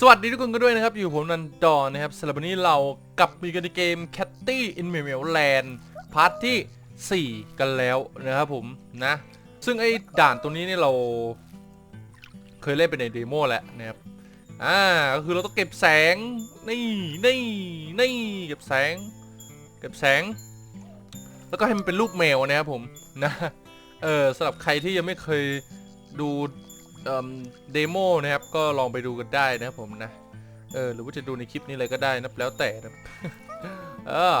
สวัสดีทุกคนกันด้วยนะครับ อยู่ผมนันดอนนะครับสำหรับวันนี้เรากลับมีกันในเกม Catty in m e m e l Land พาร์ทที่ 4 กันแล้วนะครับผมนะ ซึ่งไอ้ด่านตัวนี้เนี่ยเราเคยเล่นไปในเดโมแล้วนะครับ อ่าก็คือเราต้องเก็บแสง นี่นี่นี่เก็บแสง เก็บแสง แล้วก็ให้มันเป็นรูปแมวนะครับผมนะ เออสำหรับใครที่ยังไม่เคยดู เดโมนะครับก็ลองไปดูกันได้นะครับผมนะ เออหรือว่าจะดูในคลิปนี้เลยก็ได้นะแล้วแต่นะเออ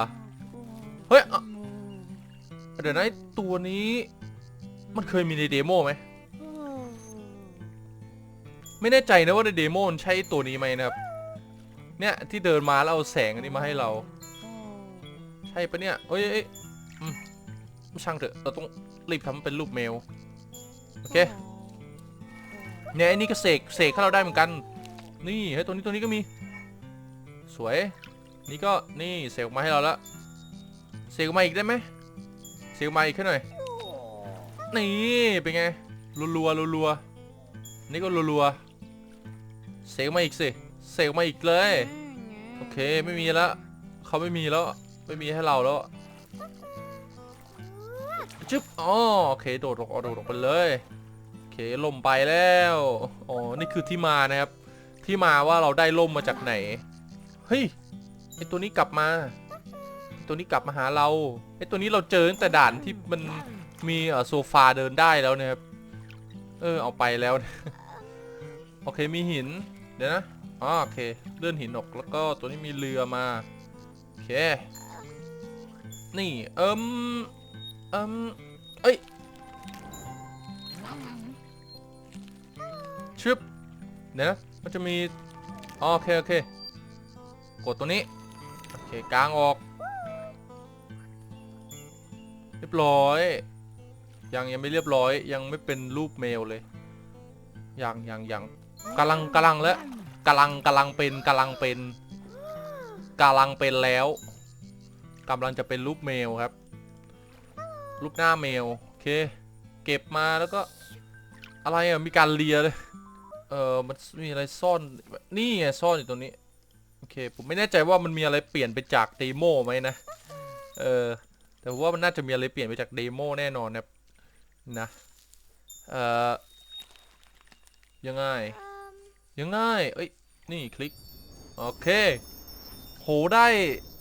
เฮ้ยเดี๋ยวนะตัวนี้ มันเคยมีในเดโมไหมไม่แน่ใจนะว่าในเดโมมันใช่ตัวนี้ไหมนะครับ เนี่ยที่เดินมาแล้วเอาแสงอันนี้มาให้เรา ใช่ปะเนี่ยเอ้ยเอ้ยช่างเถอะเราต้องรีบทำเป็นรูปเมลโอเค เนี่ยไอ้นี่ก็เสกเสกให้เราได้เหมือนกัน นี่เฮ้ยตัวนี้ตัวนี้ก็มี สวย นี่ก็นี่เสกออกมาให้เราแล้วเสกออกมาอีกได้ไหมเสกออกมาอีกแค่หน่อยนี่เป็นไงรัวๆรัวๆนี่ก็รัวๆเสกมาอีกสิเสกมาอีกเลยโอเคไม่มีแล้วเขาไม่มีแล้วไม่มีให้เราแล้วจึ๊บอ๋อโอเคโดดออกโดดออกไปเลย เคล่มไปแล้วอ๋อนี่คือที่มานะครับ ที่มาว่าเราได้ล่มมาจากไหนเฮ้ยไอตัวนี้กลับมาไอตัวนี้กลับมาหาเราไอตัวนี้เราเจอตั้งแต่ด่านที่มันมีโซฟาเดินได้แล้วนะครับเออเอาไปแล้ว โอเคมีหิน เดี๋ยวนะอ๋อโอเคเลื่อนหินออกแล้วก็ตัวนี้มีเรือมาโอเคนี่เอิมเอิมเอ้ย ชึบเดี๋ยวนะมันจะมีอ๋อโอเคโอเค กดตัวนี้ โอเคกลางออก เรียบร้อย ยังยังไม่เรียบร้อยยังไม่เป็นรูปเมลเลย ยังยังยังกำลังกำลังแล้วกำลังกำลังเป็นกำลังเป็นกำลังเป็นแล้วกำลังจะเป็นรูปเมลครับ รูปหน้าเมล โอเค เก็บมาแล้วก็ อะไรอะ มีการเลียเลย เออมันมีอะไรซ่อนนี่ไงซ่อนอยู่ตรงนี้ โอเค ผมไม่แน่ใจว่ามันมีอะไรเปลี่ยนไปจากเดโมไหมนะ เออ แต่ว่ามันน่าจะมีอะไรเปลี่ยนไปจากเดโมแน่นอนนะครับนะ เอ่อยังไง ยังไง เอ้ย นี่คลิก โอเค โหได้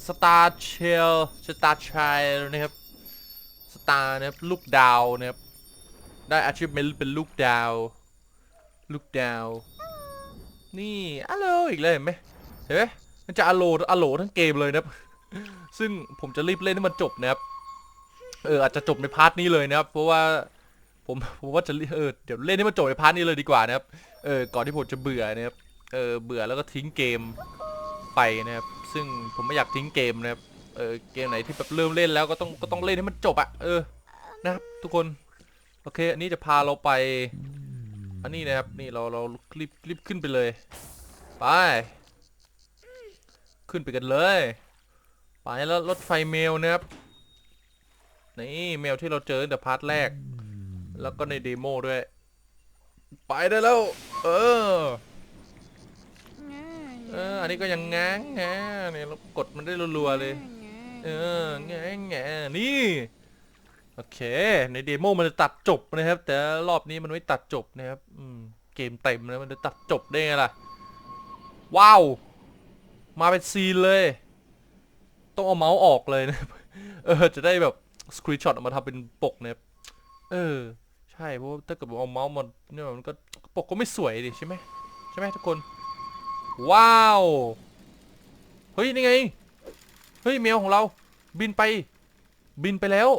สตาร์เชลสตาร์ชัยนะครับ สตาร์นะครับ ลูกดาวนะครับ ได้ achievement เป็นลูกดาว ลูกดาวนี่อโลอีกเลยเห็นไหมเห็นไหมมันจะอโลอโลทั้งเกมเลยนะครับ ซึ่งผมจะรีบเล่นให้มันจบนะครับ เอออาจจะจบในพาร์ทนี้เลยนะครับ เพราะว่าผมผมว่าจะเออเดี๋ยวเล่นให้มันจบในพาร์ทนี้เลยดีกว่านะครับ เออก่อนที่ผมจะเบื่อนะครับ เออเบื่อแล้วก็ทิ้งเกมไปนะครับ ซึ่งผมไม่อยากทิ้งเกมนะครับ เออเกมไหนที่แบบเริ่มเล่นแล้วก็ต้องก็ต้องเล่นให้มันจบอะเออนะครับทุกคน โอเค อันนี้จะพาเราไป อันนี้นะครับนี่เราเรารีบรีบขึ้นไปเลย ไป ขึ้นไปกันเลย ไปแล้วรถไฟเมลนะครับนี่เมลที่เราเจอตั้งแต่พาร์ทแรก แล้วก็ในเดโมด้วย ไปได้แล้ว เออเอออันนี้ก็ยังง้างแงเนี่ยเรากดมันได้รัวๆเลย เออแงแงนี่ โอเค ในเดโมมันจะตัดจบนะครับ แต่รอบนี้มันไม่ตัดจบนะครับอืมเกมเต็มนะมันจะตัดจบได้ไงล่ะ ว้าว มาเป็นซีนเลย ต้องเอาเมาส์ออกเลยนะเออ จะได้แบบสครีนช็อตออกมาทำเป็นปกนะครับเออ ใช่ เพราะถ้าเกิดเอาเมาส์มาเนี่ยมันก็ปกก็ไม่สวยดิใช่ไหมใช่ไหมทุกคน ว้าว เฮ้ย นี่ไง เฮ้ยแมวของเรา บินไป บินไปแล้ว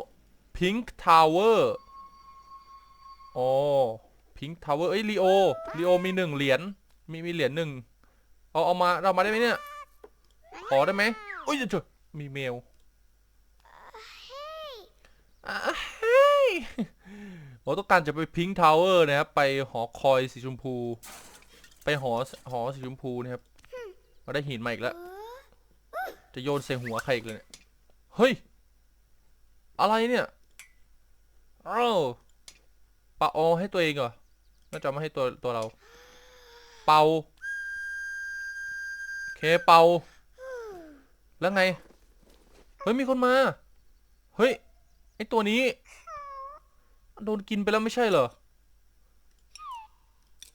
Pink Tower อ๋อ Pink Tower เอ้ยลีโอลีโอมีหนึ่งเหรียญมีมีเหรียญหนึ่งเอาเอามาเรามาได้ไหมเนี่ยขอได้ไหมโอ้ยเดี๋ยวมีเมลเฮ้ยโอ้ต้องการจะไป Pink Tower นะครับ ไปหอคอยสีชมพู ไปหอหอสีชมพูนะครับมาได้หินมาอีกแล้ว จะโยนใส่หัวใครอีกเลยเนี่ย เฮ้ย อะไรเนี่ย อ้าเปาเอาให้ตัวเองเหรอ น่าจะเอามาให้ตัวตัวเรา เปาเคเป่าแล้วไง เฮ้ยมีคนมา เฮ้ยไอตัวนี้ โดนกินไปแล้วไม่ใช่เหรอ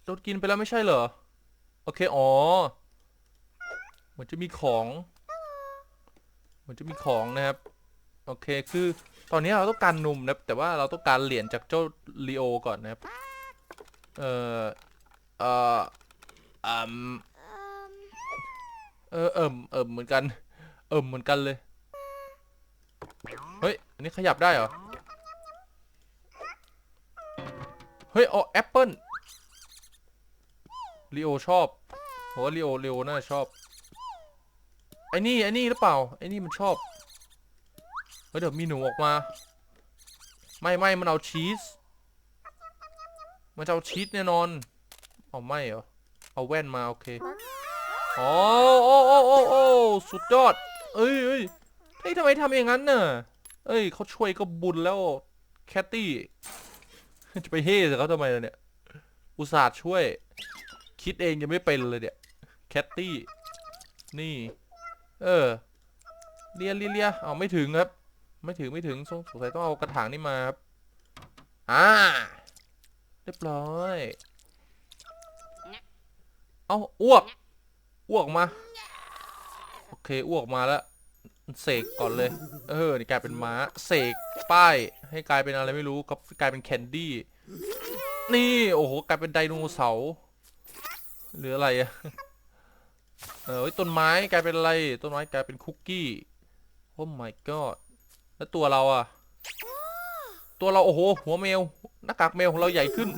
โดนกินไปแล้วไม่ใช่เหรอ โอเค อ๋อ เหมือนจะมีของ เหมือนจะมีของนะครับ โอเคคือ ตอนนี้เราต้องการนมนะครับแต่ว่าเราต้องการเหรียญจากเจ้าลีโอก่อนนะครับ เอ่อเอ่ออืมเออเอิ่มเอิ่มเหมือนกัน เอิ่มเหมือนกันเลย เฮ้ย อันนี้ขยับได้เหรอ เฮ้ยอ๋อแอปเปิลลีโอชอบผมว่าลีโอลีโอน่าชอบ ไอ้นี่ไอ้นี่หรือเปล่า ไอ้นี่มันชอบ ฮ้ยเดี๋ยวมีหนูออกมา ไม่ไม่มันเอาชีส มันจะเอาชีสแน่นอนเอาไม่เหรอ เอาแว่นมา โอเคอ๋อโอ้โอ้โอ้โอ้สุดยอด เอ้ยเอ้ยเฮ้ยทำไมทำอย่างนั้นน่ะ เอ้ยเขาช่วยก็บุญแล้ว แคตตี้ จะไปเฮ่ใส่เขาทำไมล่ะเนี่ย อุตส่าห์ช่วย คิดเองยังไม่เป็นเลยเนี่ย แคตตี้ นี่ เออ เลียเลียเลียเอาไม่ถึงครับ ไม่ถึงไม่ถึงสงสัยต้องเอากระถางนี่มาครับอ่าเรียบร้อยเอาอ้วกอ้วกมา โอเคอ้วกมาแล้วเสกก่อนเลย เออนี่กลายเป็นม้าเสกป้ายให้กลายเป็นอะไรไม่รู้ก็กลายเป็นแคนดี้นี่โอ้โหกลายเป็นไดโนเสาร์หรืออะไรอะเออต้นไม้กลายเป็นอะไรต้นไม้กลายเป็นคุกกี้โอ้ my god แล้วตัวเราอะตัวเราโอ้โห หัวแมวหน้ากากแมวของเราใหญ่ขึ้น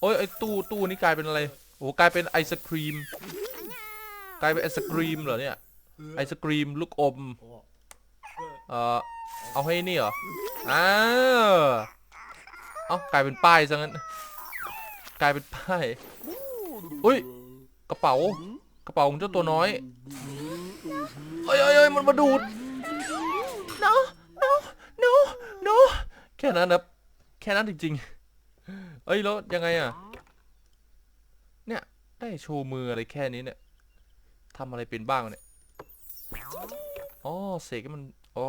โอ้ยไอตู้ตู้นี้กลายเป็นอะไร โอ้โหกลายเป็นไอศครีม กลายเป็นไอศครีมเหรอเนี่ย ไอศครีมลูกอม เอ่อ เอาให้นี่เหรอ อ้าวเอ้ากลายเป็นป้ายซะงั้น กลายเป็นป้ายอุ้ย กระเป๋า กระเป๋าของเจ้าตัวน้อยเอ้ยเอ้ยเอ้ยมันมาดูด no no no no แค่นั้นนะแค่นั้นจริงๆเอ้ยแล้วยังไงอะ เนี่ย ได้โชว์มืออะไรแค่นี้เนี่ยทำอะไรเป็นบ้างเนี่ยอ๋อเสกมันอ๋อ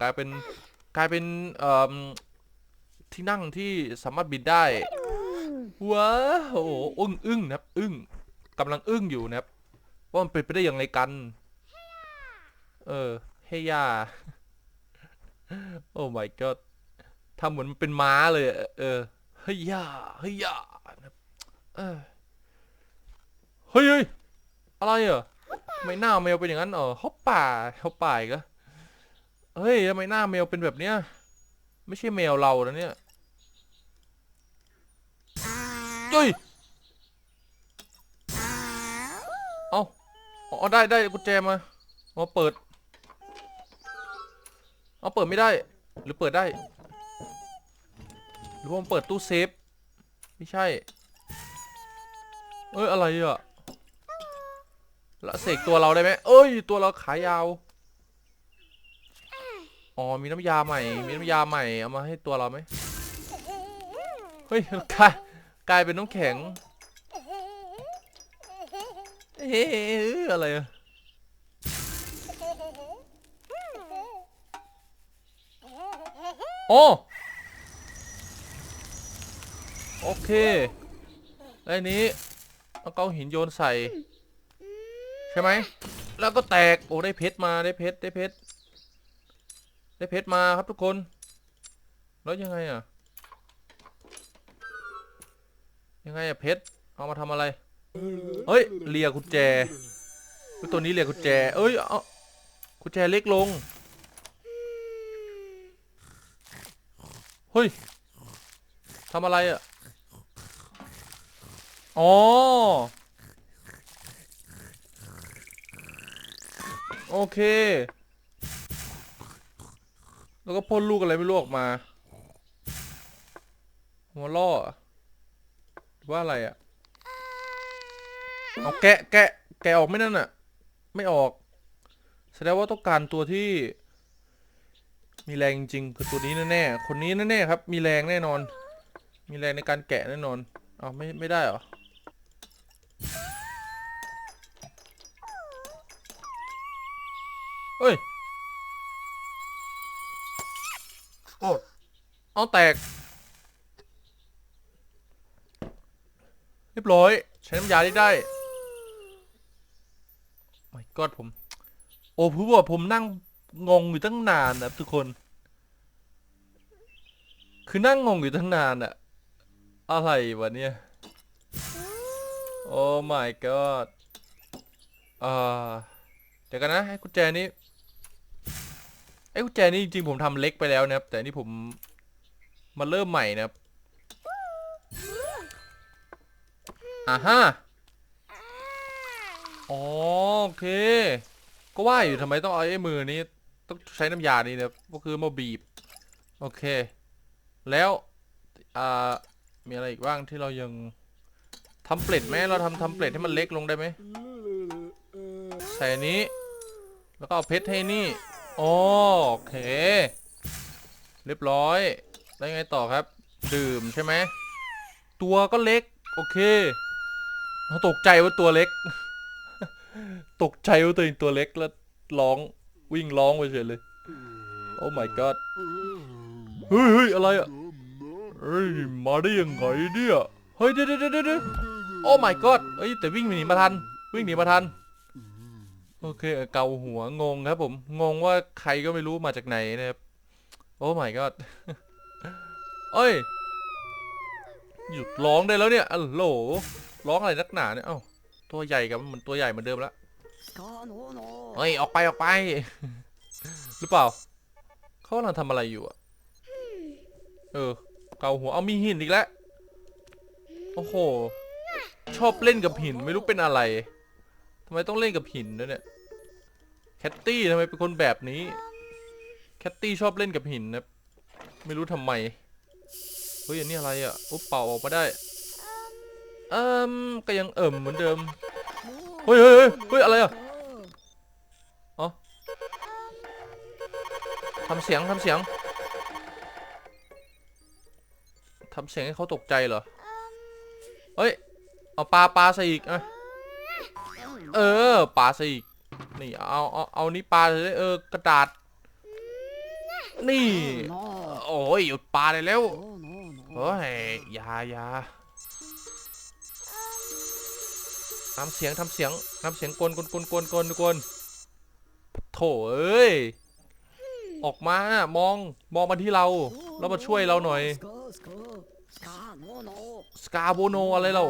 กลายเป็นกลายเป็นเอ่อที่นั่งที่สามารถบินได้ว้าวโอ้อึ้งอึ้งนะครับอึ้งกำลังอึ้งอยู่นะครับว่ามันเป็นไปได้อย่างไรกัน เออ เฮียาโอ้ my god ทำเหมือนมันเป็นม้าเลย เออเฮียาเฮียาเออเฮ้ยเฮ้ยอะไรอะทำไม่หน้าแมวเป็นอย่างนั้นเออเขาป่าเขาป่าอีกแล้วเฮ้ยทำไมหน้าแมวเป็นแบบเนี้ย ไม่ใช่แมวเรานะเนี่ยเฮ้ยเอาอ๋อได้ได้กุญแจมามาเปิด เอาเปิดไม่ได้ หรือเปิดได้ หรือว่ามันเปิดตู้เซฟ ไม่ใช่ เอ้ย อะไรอะล้วเสกตัวเราได้ไหมเอ้ย ตัวเราขายาว อ๋อ มีน้ำยาใหม่ มีน้ำยาใหม่ เอามาให้ตัวเราไหมเฮ้ยกลายกลายเป็นน้ำแข็งเฮ้ยอะไรอะ โอ้ โอเคแล้วนี้เอาเกาหินโยนใส่ ใช่ไหม แล้วก็แตก โอ้ได้เพชรมาได้เพชรได้เพชรได้เพชรมาครับทุกคน แล้วยังไงอะ ยังไงอะเพชรเอามาทำอะไร เฮ้ยเลียกุญแจตัวนี้เลียกุญแจ เอ้ยเอากุญแจเล็กลง เฮ้ยทำอะไรอะอ๋อโอเค แล้วก็พ่นลูกอะไรไม่รู้ออกมาหัวล่อเหรอหรือว่าอะไรอะเอาแกะแกะแกะออกไม่นั่นน่ะ ไม่ออก แสดงว่าต้องการตัวที่ มีแรงจริงคือตัวนี้แน่ๆคนนี้แน่ๆครับ มีแรงแน่นอน มีแรงในการแกะแน่นอนอ๋อไม่ไม่ได้เหรอเฮ้ยโอ้เอาแตก เรียบร้อย ใช้น้ำยาได้ได้ไม่กอดผม โอ้พูดว่าผมนั่ง งงอยู่ตั้งนานนะทุกคน คือนั่งงงอยู่ตั้งนานอะอะไรวะเนี่ย โอ้ my god อ่าเดี๋ยวกันนะไอ้กุญแจนี้ไอ้กุญแจนี้จริงๆผมทำเล็กไปแล้วนะครับ แต่นี่ผมมาเริ่มใหม่นะครับอ่าฮะอ๋อโอเค ก็ว่าอยู่ทำไมต้องเอาไอ้มือนี้ ต้องใช้น้ำยานี้นะก็คือมาบีบ โอเค แล้วอ่ามีอะไรอีกบ้างที่เรายังทำเปล็ดไหมเราทำทำเปล็ดให้มันเล็กลงได้ไหมใส่นี้ แล้วก็เอาเพชรให้นี่โอเค เรียบร้อย แล้วยังไงต่อครับ ดื่มใช่ไหมตัวก็เล็ก โอเคเอาตกใจว่าตัวเล็ก ตกใจว่าตัวเองตัวเล็กแล้วร้อง วิ่งร้องไปเฉยเลย โอ้ my god เฮ้ยเฮ้ยอะไรอะเฮ้ยมาได้ยังไงเนี่ยเฮ้ยเดี๋ยวเดี๋ยวเดี๋ยวเดี๋ยวโอ้ my god เฮ้ยแต่วิ่งหนีมาทัน วิ่งหนีมาทัน โอเคเกาหัวงงครับผม งงว่าใครก็ไม่รู้มาจากไหนนะครับ โอ้ my god เอ้ย หยุดร้องได้แล้วเนี่ยอัลโหลร้องอะไรนักหนาเนี่ย เอ้า ตัวใหญ่กับมันตัวใหญ่เหมือนเดิมแล้ว เฮ้ย ออกไปออกไป หรือเปล่า เขากำลังทำอะไรอยู่อะเออ เกาหัว เอามีหินอีกแล้ว โอ้โห ชอบเล่นกับหินไม่รู้เป็นอะไร ทำไมต้องเล่นกับหินด้วยเนี่ย แคตตี้ทำไมเป็นคนแบบนี้ แคตตี้ชอบเล่นกับหินนะ ไม่รู้ทำไม เฮ้ยอันนี้อะไรอะอุ๊บเป่าออกมาได้เอิ่มก็ยังเอิ่มเหมือนเดิม เฮ้ยเฮ้ยเฮ้ยเฮ้ยอะไรอะอ๋อทำเสียงทำเสียงทำเสียงให้เขาตกใจเหรอ เฮ้ย เอาปลาปลาใส่อีกอะเออปลาใส่อีก นี่เอาเอาเอานี้ปลาเลยเออกระดาษ นี่ โอ้ยหยุดปลาได้แล้ว เฮ้ยอยาอยา ทำเสียงทำเสียงทำเสียงกลนกลนกลนกลกลกลโถเอ้ย ออกมามองมองมาที่เรา แล้วมาช่วยเราหน่อย สกาโบโนอะไรเรา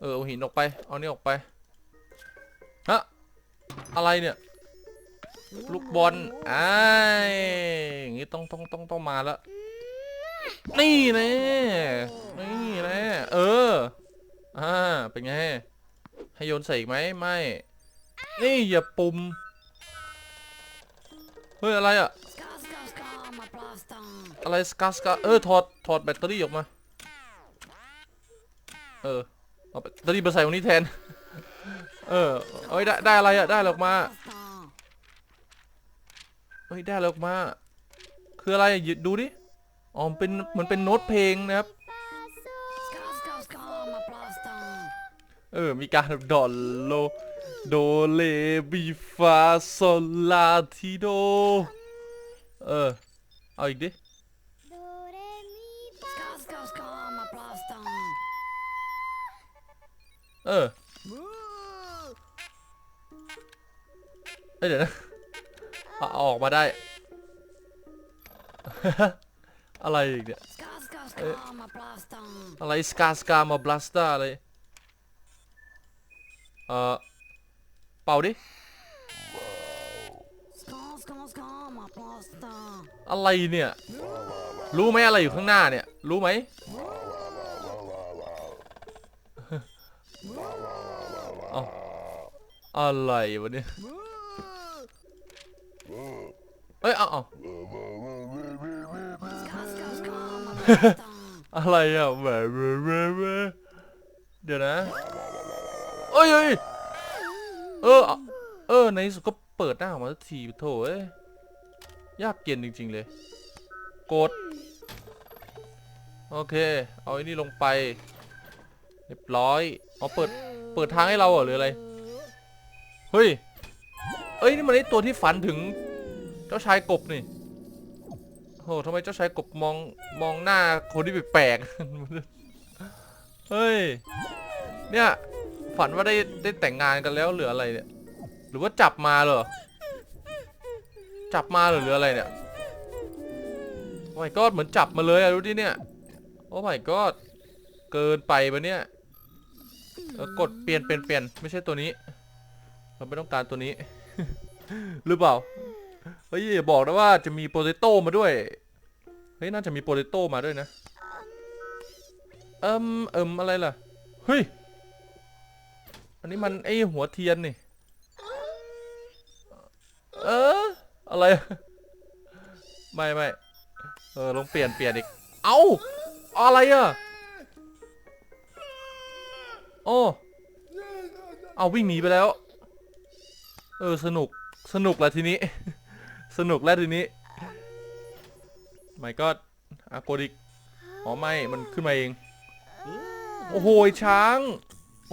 เออเอาหินออกไป เอานี่ออกไป ฮะ อะไรเนี่ย ลูกบอลไอ้ายอย่างงี้ต้องต้องต้องต้องมาแล้ว นี่แน่นี่แน่เออ อ่า เป็นไง ให้โยนใส่อีกไหมไม่ นี่อย่าปุ่ม เฮ้ย อะไรอะอะไรสกาสกาเออถอดถอดแบตเตอรี่ออกมา เออเอาแบตเตอรี่มาใส่ตรงนี้แทน เออเอ้ยได้ได้อะไรอะได้ออกมาเฮ้ยได้ออกมา คืออะไรหยิบดูดิอ๋อมเป็นเหมือนเป็นโน้ตเพลงนะครับ เออ มีการดอลโล โดเลบีฟาโซลาทิโด เออ เอาอีกดิเออ เอ้ยเดี๋ยวนะเอาเอาออกมาได้ อะไรอีกเนี่ยอะไรสกาสกามาบลัสตาอะไร เออเป่าดิ อะไรเนี่ย รู้ไหมอะไรอยู่ข้างหน้าเนี่ย รู้ไหม เอาอะไรวะเนี่ย เอ้ย เอาเอาอะไรอะแหวะแหวะแหวะเดี๋ยวนะ อ้ยเอ้ยเออ เออ ในที่สุดก็เปิดหน้าออกมาสักทีโถเอ้ยยากเย็นจริง ๆ เลย กด โอเค เอาไอ้นี่ลงไป เรียบร้อยเอ๋อเปิด เปิดทางให้เราเหรอหรืออะไร เฮ้ย เอ้ย นี่มันไอตัวที่ฝันถึง เจ้าชายกบนี่โอ้ทำไมเจ้าชายกบมอง มองหน้าคนที่แปลกๆเฮ้ย เนี่ย ฝันว่าได้ได้แต่งงานกันแล้วหรืออะไรเนี่ย หรือว่าจับมาเหรอ จับมาหรืออะไรเนี่ย โอ้ my god เหมือนจับมาเลยอะดูดิเนี่ย โอ้ my god เกินไปปะเนี่ยกดเปลี่ยนเปลี่ยนเปลี่ยนไม่ใช่ตัวนี้ เราไม่ต้องการตัวนี้ หรือเปล่า เฮ้ยอย่าบอกนะว่าจะมีโปเตโต้มาด้วย เฮ้ยน่าจะมีโปเตโต้มาด้วยนะ เอิมเอิมอะไรล่ะ เฮ้ย อันนี้มันไอหัวเทียนนี่ เออ อะไร ไม่ไม่เออลองเปลี่ยนเปลี่ยนอีก เอ้าอะไรอะโอ้เอาวิ่งหนีไปแล้ว เออสนุกสนุกแล้วทีนี้ สนุกแล้วทีนี้ไม่ก็อากดอีกอ๋อไม่ มันขึ้นมาเอง โอ้โหช้าง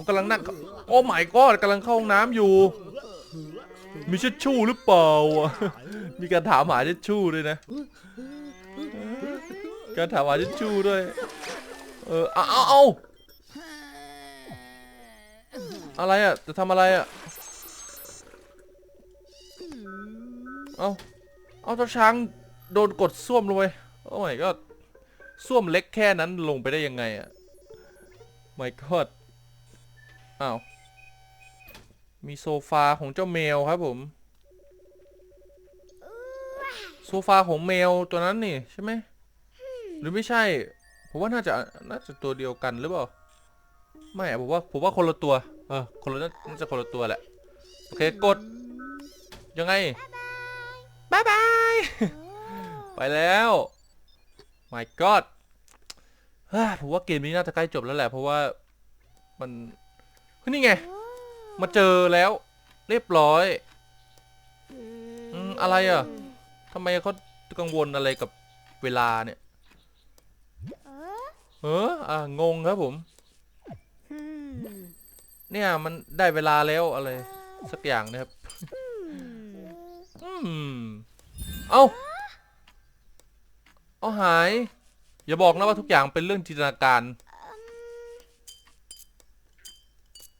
มันกำลังนั่งโอ้ไม่ก็กำลังเข้าห้องน้ำอยู่ มีช็ดชู่หรือเปล่าอะมีการถามหาช็ดชู่ด้วยนะ การถามหาช็ดชู่ด้วย เออเอาเอาเอาอะไรอะ จะทำอะไรอะ เอาเอาเจ้าช้างโดนกดส้วมลงไปโอ้ my god ส้วมเล็กแค่นั้นลงไปได้ยังไงอะ my god อ้าว มีโซฟาของเจ้าแมวครับผม โซฟาของแมวตัวนั้นนี่ใช่ไหม หรือไม่ใช่ ผมว่าน่าจะน่าจะตัวเดียวกันหรือเปล่า ไม่ผมว่าผมว่าคนละตัว เออ คนละน่าจะคนละตัวแหละ โอเคกด ยังไงบายบาย ไปแล้ว my god ผมว่าเกมนี้น่าจะใกล้จบแล้วแหละ เพราะว่ามัน นี่ไง มาเจอแล้ว เรียบร้อยอืมอะไรอะทำไมเขากังวลอะไรกับเวลาเนี่ย เอออะงงครับผม เนี่ยมันได้เวลาแล้วอะไร สักอย่างนะครับ อืม เอาเอาหาย อย่าบอกนะว่าทุกอย่างเป็นเรื่องจินตนาการ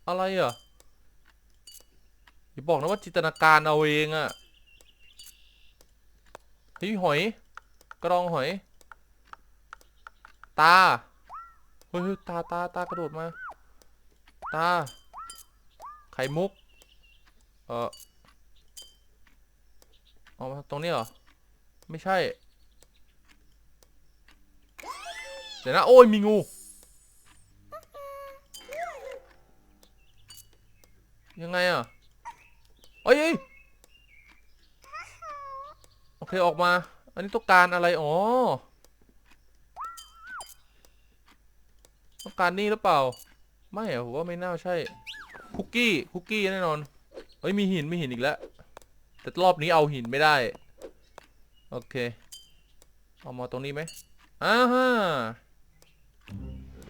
อะไรอะอย่าบอกนะว่าจินตนาการเอาเองอะเฮ้ยหอย กระรองหอย ตา เฮ้ยเฮ้ยตาตาตากระโดดมา ตา ไข่มุก เออเอามาตรงนี้เหรอ ไม่ใช่ เดี๋ยวนะ โอ้ยมีงู ยังไงอะเอ้ยโอเคออกมา อันนี้ต้องการอะไร อ๋อ ต้องการนี่หรือเปล่า ไม่อะผมว่าไม่น่าใช่ คุกกี้ คุกกี้แน่นอนเอ้ย มีหิน มีหินอีกแล้ว แต่รอบนี้เอาหินไม่ได้ โอเค เอามาตรงนี้ไหมอ่าฮะ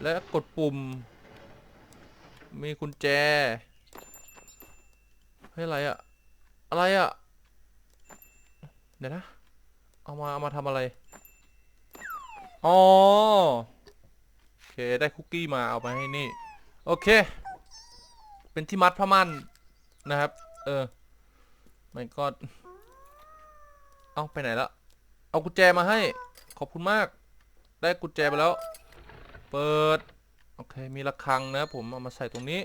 และกดปุ่ม มีกุญแจ ฮ้ยอะไรอะอะไรอะเดี๋ยวนะ เอามาเอามาทำอะไร อ๋อ โอเค ได้คุกกี้มาเอาไปให้นี่ โอเค เป็นที่มัดผ้าม่านนะครับ เออไม่ก็เอาไปไหนละเอากุญแจมาให้ ขอบคุณมาก ได้กุญแจไปแล้ว เปิด โอเค มีระฆังนะผมเอามาใส่ตรงนี้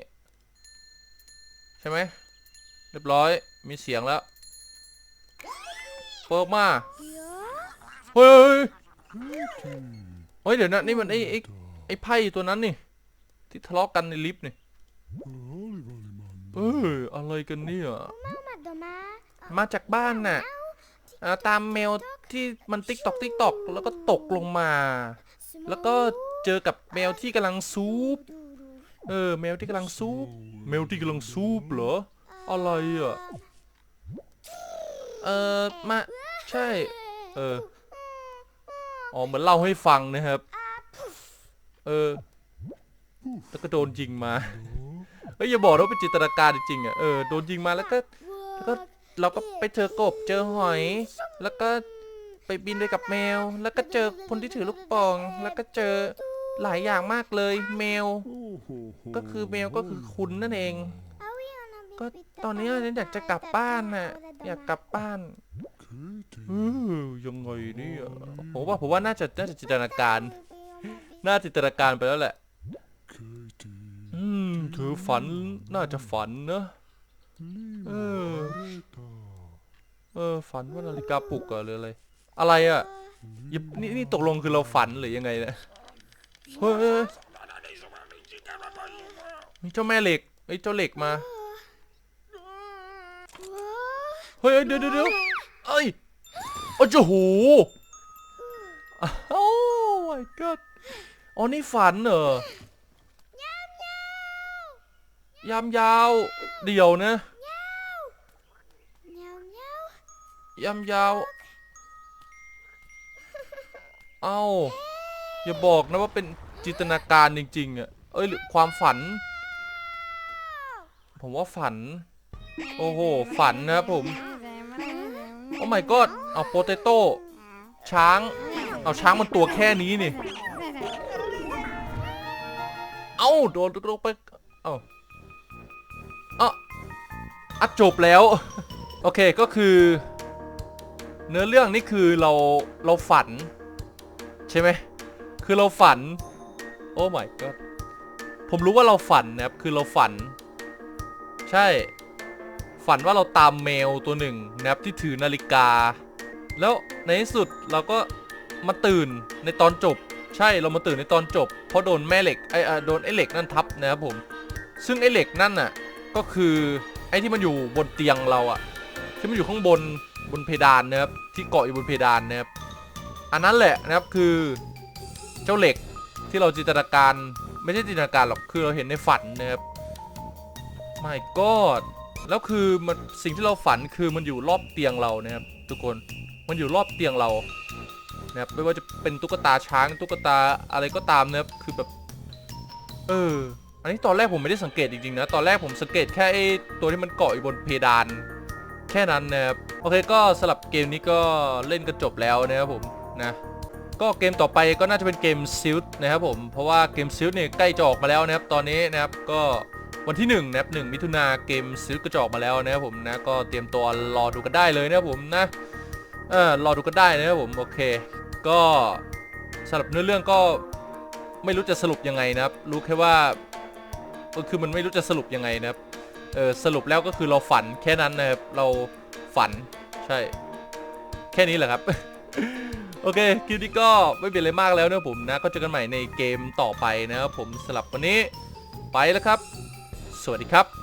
ใช่ไหม เรียบร้อย มีเสียงแล้ว เปิดออกมา เฮ้ย เฮ้ย เดี๋ยวนะ นี่มันไอ้ไอ้ไอ้ไพ่ตัวนั้นนี่ ที่ทะเลาะกันในลิฟต์นี่ เอออะไรกันเนี่ยมาจากบ้านน่ะอ่าตามแมวที่มันติ๊กตอกติ๊กตอกแล้วก็ตกลงมา แล้วก็เจอกับแมวที่กำลังซูปเออ แมวที่กำลังซูปแมวที่กำลังซูปเหรอ อะไรอะ เออมาใช่ เออ อ๋อ เหมือนเล่าให้ฟังนะครับ เออ แล้วก็โดนยิงมา เฮ้ย อย่าบอกนะว่าเป็นจินตนาการจริงๆอะ เออ โดนยิงมาแล้วก็ แล้วก็เราก็ไปเจอกบ เจอหอย แล้วก็ไปบินไปกับแมว แล้วก็เจอคนที่ถือลูกปอง แล้วก็เจอหลายอย่างมากเลย แมว ก็คือแมวก็คือคุณนั่นเอง ก็ตอนนี้ฉันอยากจะกลับบ้านน่ะ อยากกลับบ้านเออยังไงเนี่ยผมว่าผมว่าน่าจะน่าจะจินตนาการ น่าจินตนาการไปแล้วแหละ อืมเธอฝันน่าจะฝันเนอะเออเออฝันว่านาฬิกาปลุกเหรอหรืออะไรอะไรอะยิบนี่นี่ตกลงคือเราฝันหรือยังไงเนี่ยเฮ้ยเฮ้ยมีเจ้าแม่เหล็กไอ้ยเจ้าเหล็กมา เฮ้ยเดี๋ยวเดี๋ยวเดี๋ยเอ้ยโอ้โหโอ้ my god อ๋อนี่ฝันเหรอยามยาวเดี๋ยวนะยามยาว เอ้าอย่าบอกนะว่าเป็นจินตนาการจริงๆอะ เอ้ยความฝัน ผมว่าฝัน โอ้โห ฝันนะครับผม อ้ my god เอาโปเตโต้ช้าง เอาช้างมันตัวแค่นี้นี่ เอ้าโดนลงไป เอ้าเอ้าอัดจบแล้ว โอเคก็คือ เนื้อเรื่องนี่คือเราเราฝัน ใช่ไหม คือเราฝัน โอ้ my god ผมรู้ว่าเราฝันนะครับ คือเราฝัน ใช่ ฝันว่าเราตามแมวตัวหนึ่งนะครับที่ถือนาฬิกา แล้วในที่สุดเราก็มาตื่นในตอนจบ ใช่เรามาตื่นในตอนจบ เพราะโดนแม่เหล็กไอ้โดนไอ้เหล็กนั่นทับนะครับผม ซึ่งไอ้เหล็กนั่นน่ะก็คือไอ้ที่มันอยู่บนเตียงเราอะที่มันอยู่ข้างบนบนเพดานนะครับที่เกาะอยู่บนเพดานนะครับอันนั้นแหละนะครับคือเจ้าเหล็กที่เราจินตนาการไม่ใช่จินตนาการหรอกคือเราเห็นในฝันนะครับ my god แล้วคือมันสิ่งที่เราฝันคือมันอยู่รอบเตียงเรานะครับทุกคนมันอยู่รอบเตียงเรานะครับไม่ว่าจะเป็นตุ๊กตาช้างตุ๊กตาอะไรก็ตามนะครับคือแบบเอออันนี้ตอนแรกผมไม่ได้สังเกตจริงๆนะตอนแรกผมสังเกตแค่ไอ้ตัวที่มันเกาะอยู่บนเพดาน แค่นั้นนะครับโอเคก็สลับเกมนี้ก็เล่นกันจบแล้วนะครับผมนะก็เกมต่อไปก็น่าจะเป็นเกมซิลนะครับผมเพราะว่าเกมซิลเนี่ยใกล้จะออกมาแล้วนะครับตอนนี้นะครับก็ วันที่1นะครับ1มิถุนาเกมซื้อกระจอกมาแล้วนะครับผมนะก็เตรียมตัวรอดูกันได้เลยนะครับผมนะเออรอดูกันได้นะครับผมโอเค ก็สำหรับเนื้อเรื่องก็ไม่รู้จะสรุปยังไงนะครับ รู้แค่ว่าก็คือมันไม่รู้จะสรุปยังไงนะครับเออสรุปแล้วก็คือเราฝันแค่นั้นนะครับเราฝันใช่ แค่นี้แหละครับ โอเคคลิปนี้ก็ไม่เป็นอะไรมากแล้วนะผมนะ ก็เจอกันใหม่ในเกมต่อไปนะครับผมสำหรับวันนี้ไปแล้วครับ สวัสดีครับ